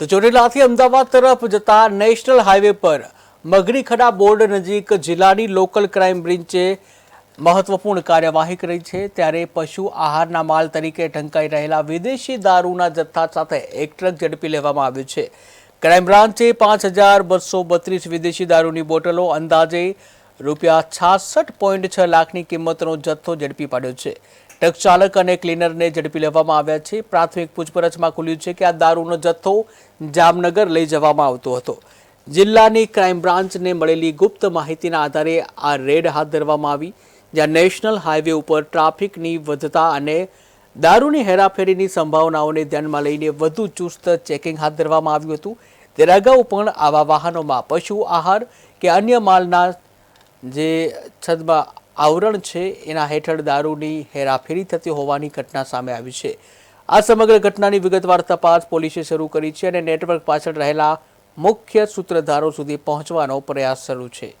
તો ચોટીલાથી અમદાવાદ તરફ જતા નેશનલ હાઈવે પર મગરીખડા બોર્ડ નજીક જિલ્લાની લોકલ ક્રાઇમ બ્રિન્ચે મહત્વપૂર્ણ કાર્યવાહી કરી છે. ત્યારે પશુ આહારના માલ તરીકે ઢંકાઈ રહેલા વિદેશી દારૂના જથ્થા સાથે એક ટ્રક ઝડપી લેવામાં આવ્યું છે. ક્રાઇમ બ્રાન્ચે પાંચ હજાર બસો બત્રીસ વિદેશી દારૂની બોટલો અંદાજે રૂપિયા છાસઠ પોઈન્ટ છ લાખની કિંમતનો જથ્થો ઝડપી પાડ્યો છે. ટ્રક ચાલક અને ક્લીનરને ઝડપી લેવામાં આવ્યા છે. પ્રાથમિક પૂછપરછમાં ખુલ્યું છે કે આ દારૂનો જથ્થો જામનગર લઈ જવામાં આવતો હતો. જિલ્લાની ક્રાઇમ બ્રાન્ચને મળેલી ગુપ્ત માહિતીના આધારે આ રેડ હાથ ધરવામાં આવી, જ્યાં નેશનલ હાઈવે ઉપર ટ્રાફિકની વધતા અને દારૂની હેરાફેરીની સંભાવનાઓને ધ્યાનમાં લઈને વધુ ચુસ્ત ચેકિંગ હાથ ધરવામાં આવ્યું હતું. ત્યારે અગાઉ પણ આવા વાહનોમાં પશુ આહાર કે અન્ય માલના જે છદમાં આવરણ છે, એના હેઠળ દારૂની હેરાફેરી થતી હોવાની ઘટના સામે આવી છે. આ સમગ્ર ઘટનાની વિગતવાર તપાસ પોલીસે શરૂ કરી છે અને નેટવર્ક પાછળ રહેલા મુખ્ય સૂત્રધારો સુધી પહોંચવાનો પ્રયાસ શરૂ છે.